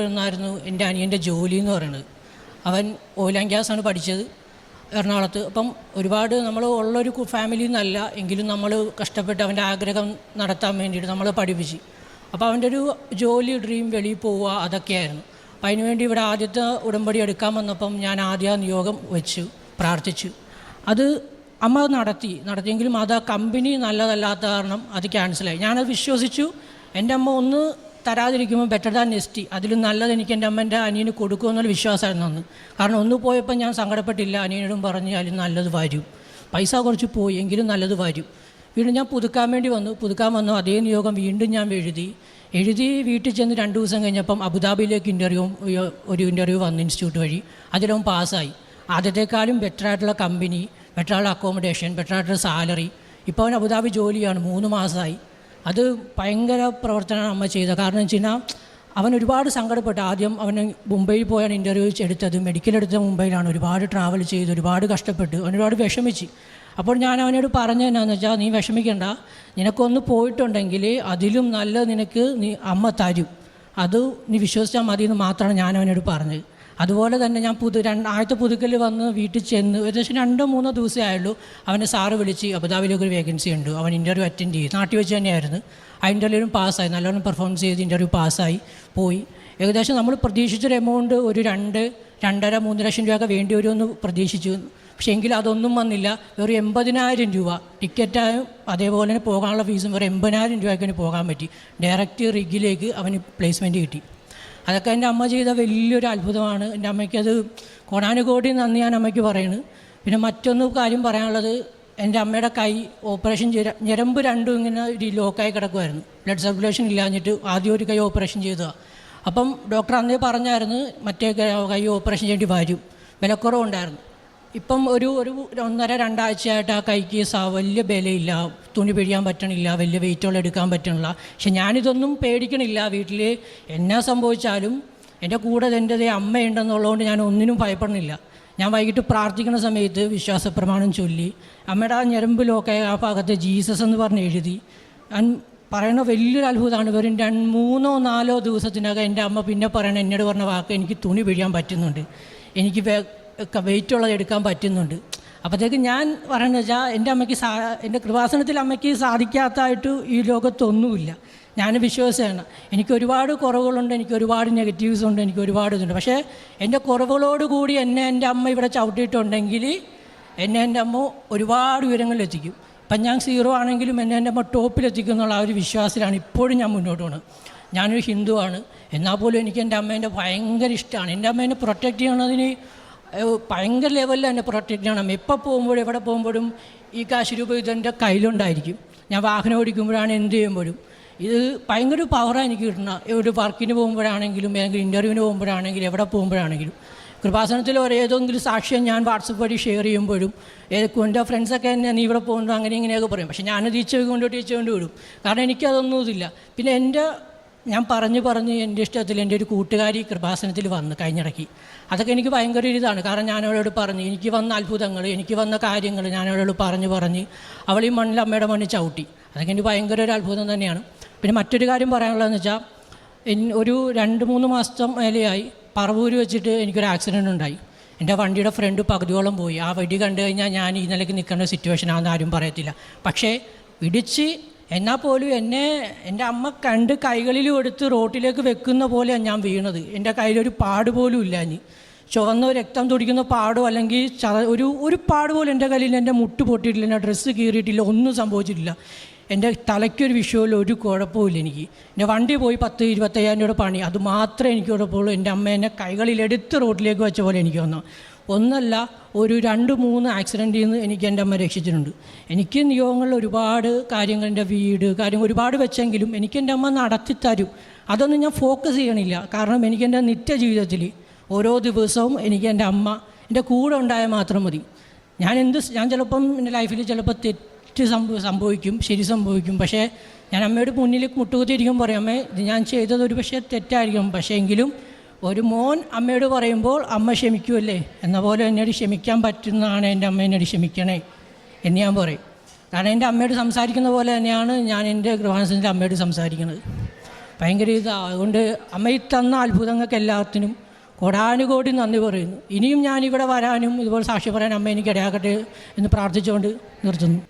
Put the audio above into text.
എന്നായിരുന്നു എന്റെ അനിയന്റെ ജോലി എന്ന് പറയുന്നത്. അവൻ ഓയിൽ ആൻഡ് ഗ്യാസാണ് പഠിച്ചത് എറണാകുളത്ത്. അപ്പം ഒരുപാട് നമ്മൾ ഉള്ളൊരു ഫാമിലി എന്നല്ല എങ്കിലും നമ്മൾ കഷ്ടപ്പെട്ട് അവന്റെ ആഗ്രഹം നടത്താൻ വേണ്ടിയിട്ട് നമ്മൾ പഠിപ്പിച്ച്. അപ്പോൾ അവന്റെ ഒരു ജോലി ഡ്രീം വെളിയിൽ പോവുക അതൊക്കെയായിരുന്നു. അപ്പം അതിനുവേണ്ടി ഇവിടെ ആദ്യത്തെ ഉടമ്പടി എടുക്കാൻ വന്നപ്പം ഞാൻ ആദ്യ നിയോഗം വെച്ചു പ്രാർത്ഥിച്ചു. അത് അമ്മ നടത്തി. നടത്തിയെങ്കിലും അത് ആ കമ്പനി നല്ലതല്ലാത്ത കാരണം അത് ക്യാൻസലായി ഞാനത് വിശ്വസിച്ചു. എന്റെ അമ്മ ഒന്ന് തരാതിരിക്കുമ്പോൾ ബെറ്റർ ദാൻ നെസ്റ്റി അതിലും നല്ലത് എനിക്ക് എന്റെ അമ്മന്റെ അനിയന് കൊടുക്കുമെന്നുള്ള വിശ്വാസമായിരുന്നു അന്ന്. കാരണം ഒന്ന് പോയപ്പോൾ ഞാൻ സങ്കടപ്പെട്ടില്ല. അനിയനോടും പറഞ്ഞ് അതിൽ നല്ലത് വരും. പൈസ കുറച്ച് പോയി എങ്കിലും നല്ലത് വരും. വീണ്ടും ഞാൻ പുതുക്കാൻ വേണ്ടി വന്നു. പുതുക്കാൻ വന്നു. അതേ നിയോഗം വീണ്ടും ഞാൻ എഴുതി. എഴുതി വീട്ടിൽ ചെന്ന് രണ്ട് ദിവസം കഴിഞ്ഞപ്പം അബുദാബിയിലേക്ക് ഇന്റർവ്യൂ ഒരു ഇന്റർവ്യൂ വന്നു ഇൻസ്റ്റിറ്റ്യൂട്ട് വഴി. അതിലും പാസ്സായി. ആദ്യത്തെക്കാളും ബെറ്റർ ആയിട്ടുള്ള കമ്പനി ബെറ്റർ ആയിട്ടുള്ള അക്കോമഡേഷൻ ബെറ്റർ ആയിട്ടുള്ള സാലറി ഇപ്പോൾ അവൻ അബുദാബി ജോലിയാണ്. മൂന്ന് മാസമായി. അത് ഭയങ്കര പ്രവർത്തനമാണ് അമ്മ ചെയ്തത് കാരണം വെച്ച് കഴിഞ്ഞാൽ അവൻ ഒരുപാട് സങ്കടപ്പെട്ടു ആദ്യം അവന് മുംബൈയിൽ പോയാണ് ഇന്റർവ്യൂ എടുത്തത്. മെഡിക്കൽ എടുത്തത് മുംബൈയിലാണ്. ഒരുപാട് ട്രാവൽ ചെയ്ത് ഒരുപാട് കഷ്ടപ്പെട്ടു അവൻ ഒരുപാട് വിഷമിച്ച്. അപ്പോൾ ഞാൻ അവനോട് പറഞ്ഞു എന്നാന്ന് വെച്ചാൽ നീ വിഷമിക്കണ്ട. നിനക്കൊന്ന് പോയിട്ടുണ്ടെങ്കിൽ അതിലും നല്ല നിനക്ക് നീ അമ്മ തരും. അത് നീ വിശ്വസിച്ചാൽ മതി എന്ന് മാത്രമാണ് ഞാൻ അവനോട് പറഞ്ഞത്. അതുപോലെ തന്നെ ഞാൻ പുതു രണ്ട് ആദ്യത്തെ പുതുക്കൽ വന്ന് വീട്ടിൽ ചെന്ന് ഏകദേശം രണ്ടോ മൂന്നോ ദിവസമേ ആയുള്ളൂ. അവനെ സാറ് വിളിച്ച് അബുദാബിയിലേക്ക് ഒരു വേക്കൻസി ഉണ്ട്. അവൻ ഇന്റർവ്യൂ അറ്റൻഡ് ചെയ്തു. നാട്ടിൽ വെച്ച് തന്നെയായിരുന്നു. ആ ഇന്റർവ്യൂലും പാസ്സായി. നല്ലോണം പെർഫോമൻസ് ചെയ്ത് ഇന്റർവ്യൂ പാസ്സായി. പോയി. ഏകദേശം നമ്മൾ പ്രതീക്ഷിച്ചൊരു എമൗണ്ട് ഒരു രണ്ട് രണ്ടര മൂന്ന് ലക്ഷം രൂപയൊക്കെ വേണ്ടി വരുമെന്ന് പ്രതീക്ഷിച്ചു. പക്ഷേ എങ്കിൽ അതൊന്നും വന്നില്ല. ഒരു എൺപതിനായിരം രൂപ. ടിക്കറ്റായും അതേപോലെ തന്നെ പോകാനുള്ള ഫീസും ഒരു എൺപതിനായിരം രൂപയ്ക്ക് പോകാൻ പറ്റി. ഡയറക്റ്റ് റിഗിലേക്ക് അവന് പ്ലേസ്മെന്റ് കിട്ടി. അതൊക്കെ എന്റെ അമ്മ ചെയ്ത വലിയൊരു അത്ഭുതമാണ്. എന്റെ അമ്മയ്ക്കത് കോടാനുകോടി നന്ദി ഞാൻ അമ്മയ്ക്ക് പറയുന്നു പിന്നെ മറ്റൊന്ന് കാര്യം പറയാനുള്ളത് എന്റെ അമ്മയുടെ കൈ ഓപ്പറേഷൻ ചെയ്ത ഞരമ്പ് രണ്ടും ഇങ്ങനെ ഒരു ലോക്കായി കിടക്കുമായിരുന്നു ബ്ലഡ് സർക്കുലേഷൻ ഇല്ലാഞ്ഞിട്ട് ആദ്യം ഒരു കൈ ഓപ്പറേഷൻ ചെയ്തതാണ് അപ്പം ഡോക്ടർ അന്നേ പറഞ്ഞായിരുന്നു മറ്റേ കൈ ഓപ്പറേഷൻ ചെയ്യേണ്ടി വരും. വിലക്കുറവുണ്ടായിരുന്നു. ഇപ്പം ഒരു ഒരു ഒന്നര രണ്ടാഴ്ചയായിട്ട് ആ കൈക്ക് സാ വലിയ ബലയില്ല തുണി പിഴിയാൻ പറ്റണില്ല വലിയ വെയിറ്റുകൾ എടുക്കാൻ പറ്റണില്ല. പക്ഷെ ഞാനിതൊന്നും പേടിക്കണില്ല വീട്ടിൽ എന്നാ സംഭവിച്ചാലും എന്റെ കൂടെ എന്റെ അമ്മയുണ്ടെന്നുള്ളതുകൊണ്ട് ഞാൻ ഒന്നിനും ഭയപ്പെടുന്നില്ല. ഞാൻ വൈകിട്ട് പ്രാർത്ഥിക്കുന്ന സമയത്ത് വിശ്വാസ പ്രമാണം ചൊല്ലി അമ്മയുടെ ആ ഞരമ്പിലൊക്കെ ആ ഭാഗത്ത് ജീസസ് എന്ന് പറഞ്ഞ് എഴുതി. ഞാൻ പറയുന്ന വലിയൊരു അത്ഭുതമാണ് വെറും രണ്ട് മൂന്നോ നാലോ ദിവസത്തിനകം എന്റെ അമ്മ പിന്നെ പറയണ എന്നോട് പറഞ്ഞ വാക്ക് എനിക്ക് തുണി പിഴിയാൻ പറ്റുന്നുണ്ട്. എനിക്ക് വെയിറ്റ് ഉള്ളത് എടുക്കാൻ പറ്റുന്നുണ്ട്. അപ്പോഴത്തേക്ക് ഞാൻ പറയുന്നത് വെച്ചാൽ എന്റെ അമ്മയ്ക്ക് സാ എന്റെ കൃപാസനത്തിൽ അമ്മയ്ക്ക് സാധിക്കാത്തതായിട്ട് ഈ ലോകത്തൊന്നുമില്ല. ഞാൻ വിശ്വാസമാണ് എനിക്ക് ഒരുപാട് കുറവുകളുണ്ട് എനിക്ക് ഒരുപാട് നെഗറ്റീവ്സ് ഉണ്ട് എനിക്ക് ഒരുപാട് ഇതുണ്ട്. പക്ഷേ എന്റെ കുറവുകളോട് കൂടി എന്നെ എന്റെ അമ്മ ഇവിടെ ചവിട്ടിയിട്ടുണ്ടെങ്കിൽ എന്നെ എന്റെ അമ്മ ഒരുപാട് ഉയരങ്ങളിലെത്തിക്കും ഇപ്പം ഞാൻ സീറോ ആണെങ്കിലും എന്നെ എന്റെ അമ്മ ടോപ്പിലെത്തിക്കും എന്നുള്ള ആ ഒരു വിശ്വാസത്തിലാണ് ഇപ്പോഴും ഞാൻ മുന്നോട്ട് പോകുന്നത് ഞാനൊരു ഹിന്ദുവാണ്. എന്നാൽ പോലും എനിക്ക് എന്റെ അമ്മേന്റെ ഭയങ്കര ഇഷ്ടമാണ്. എന്റെ അമ്മേനെ പ്രൊട്ടക്റ്റ് ചെയ്യണതിന് ഭയങ്കര ലെവലിൽ എന്നെ പ്രൊട്ടക്റ്റ് ചെയ്യണം എപ്പോൾ പോകുമ്പോഴും എവിടെ പോകുമ്പോഴും ഈ കാശ് രൂപ ഇതെന്റെ കയ്യിലുണ്ടായിരിക്കും. ഞാൻ വാഹനം ഓടിക്കുമ്പോഴാണ് എന്ത് ചെയ്യുമ്പോഴും ഇത് ഭയങ്കര പവറാണ് എനിക്ക് കിട്ടുന്നത്. ഒരു വർക്കിന് പോകുമ്പോഴാണെങ്കിലും അല്ലെങ്കിൽ ഇന്റർവ്യൂവിന് പോകുമ്പോഴാണെങ്കിലും എവിടെ പോകുമ്പോഴാണെങ്കിലും. കൃപാസനത്തിൽ ഒരു ഏതെങ്കിലും സാക്ഷ്യം ഞാൻ വാട്സപ്പ് വഴി ഷെയർ ചെയ്യുമ്പോഴും ഏതൊക്കെ എന്റെ ഫ്രണ്ട്സൊക്കെ എന്നെ നീ ഇവിടെ പോകുന്നു അങ്ങനെ ഇങ്ങനെയൊക്കെ പറയും. പക്ഷേ ഞാൻ ടീച്ചർ കൊണ്ട് ടീച്ചർ കൊണ്ട് വിടും. കാരണം എനിക്കതൊന്നും ഇതില്ല. പിന്നെ എന്റെ ഞാൻ പറഞ്ഞു പറഞ്ഞ് എന്റെ ഇഷ്ടത്തിൽ എന്റെ ഒരു കൂട്ടുകാരി കൃപാസനത്തിൽ വന്ന് കഴിഞ്ഞിടയ്ക്ക് അതൊക്കെ എനിക്ക് ഭയങ്കര ഒരു ഇതാണ്. കാരണം ഞാൻ അവളോട് പറഞ്ഞു എനിക്ക് വന്ന അത്ഭുതങ്ങൾ എനിക്ക് വന്ന കാര്യങ്ങൾ ഞാൻ അവളോട് പറഞ്ഞു പറഞ്ഞ് അവൾ ഈ മണ്ണിൽ അമ്മയുടെ മണ്ണിൽ ചവിട്ടി. അതൊക്കെ എനിക്ക് ഭയങ്കര ഒരു അത്ഭുതം തന്നെയാണ്. പിന്നെ മറ്റൊരു കാര്യം പറയാനുള്ളതെന്ന് വെച്ചാൽ ഒരു രണ്ട് മൂന്ന് മാസം മേലെയായി പറവൂര് വെച്ചിട്ട് എനിക്കൊരു ആക്സിഡന്റ് ഉണ്ടായി. എന്റെ വണ്ടിയുടെ ഫ്രണ്ട് പകുതിയോളം പോയി. ആ വെടി കണ്ടു കഴിഞ്ഞാൽ ഞാൻ ഈ നിലയ്ക്ക് നിൽക്കേണ്ട സിറ്റുവേഷൻ ആണെന്ന് ആരും പറയത്തില്ല. പക്ഷേ ഇടിച്ച് എന്നാൽ പോലും എന്നെ എന്റെ അമ്മ കണ്ട് കൈകളിലും എടുത്ത് റോട്ടിലേക്ക് വെക്കുന്ന പോലെയാണ് ഞാൻ വീണത്. എന്റെ കയ്യിലൊരു പാട് പോലും ഇല്ല ഇനി. ചുവന്ന രക്തം തുടിക്കുന്ന പാടോ അല്ലെങ്കിൽ ചത ഒരു ഒരു പാട് പോലും എന്റെ കയ്യിൽ എന്റെ മുട്ട് പൊട്ടിയിട്ടില്ല എന്റെ ഡ്രസ്സ് കീറിയിട്ടില്ല ഒന്നും സംഭവിച്ചിട്ടില്ല. എന്റെ തലയ്ക്കൊരു വിഷയമില്ല ഒരു കുഴപ്പമില്ല എനിക്ക്. എന്റെ വണ്ടി പോയി പത്ത് ഇരുപത്തയ്യായിരം രൂപ പണി. അത് മാത്രമേ എനിക്ക് കുഴപ്പമുള്ളൂ എന്റെ അമ്മ എന്നെ കൈകളിലെടുത്ത് റോട്ടിലേക്ക് വെച്ച പോലെ എനിക്ക് വന്നു. ഒന്നല്ല ഒരു രണ്ട് മൂന്ന് ആക്സിഡന്റിൽ നിന്ന് എനിക്ക് എന്റെ അമ്മ രക്ഷിച്ചിട്ടുണ്ട്. എനിക്ക് നിയോഗങ്ങളിൽ ഒരുപാട് കാര്യങ്ങൾ എന്റെ വീട് കാര്യങ്ങൾ ഒരുപാട് വെച്ചെങ്കിലും എനിക്ക് എന്റെ അമ്മ നടത്തി തരും. അതൊന്നും ഞാൻ ഫോക്കസ് ചെയ്യണില്ല. കാരണം എനിക്ക് എന്റെ നിത്യജീവിതത്തിൽ ഓരോ ദിവസവും എനിക്ക് എന്റെ അമ്മ എന്റെ കൂടെ ഉണ്ടായാൽ മാത്രം മതി. ഞാൻ എന്ത് ഞാൻ ചിലപ്പം എന്റെ ലൈഫിൽ ചിലപ്പോൾ തെറ്റ് സംഭവ സംഭവിക്കും ശരി സംഭവിക്കും. പക്ഷേ ഞാൻ അമ്മയുടെ മുന്നിൽ മുട്ടുകുത്തിയിരിക്കും പറയും അമ്മേ ഇത് ഞാൻ ചെയ്തത് ഒരു പക്ഷേ തെറ്റായിരിക്കും. പക്ഷേ എങ്കിലും ഒരു മോൻ അമ്മയോട് പറയുമ്പോൾ അമ്മ ക്ഷമിക്കുമല്ലേ എന്ന പോലെ എന്നോട് ക്ഷമിക്കാൻ പറ്റുന്നതാണ് എന്റെ അമ്മ എന്നോട് ക്ഷമിക്കണേ എന്ന് ഞാൻ പറയും. കാരണം എന്റെ അമ്മയോട് സംസാരിക്കുന്ന പോലെ തന്നെയാണ് ഞാൻ എന്റെ ഗൃഹാനസത്തിന്റെ അമ്മയോട് സംസാരിക്കുന്നത്. ഭയങ്കര ഇതാണ് അതുകൊണ്ട് അമ്മ ഈ തന്ന അത്ഭുതങ്ങൾക്ക് എല്ലാത്തിനും കോടാനുകോടി നന്ദി പറയുന്നു. ഇനിയും ഞാനിവിടെ വരാനും ഇതുപോലെ സാക്ഷി പറയാൻ അമ്മ എനിക്ക് ഇടയാക്കട്ടെ എന്ന് പ്രാർത്ഥിച്ചുകൊണ്ട് നിർത്തുന്നു.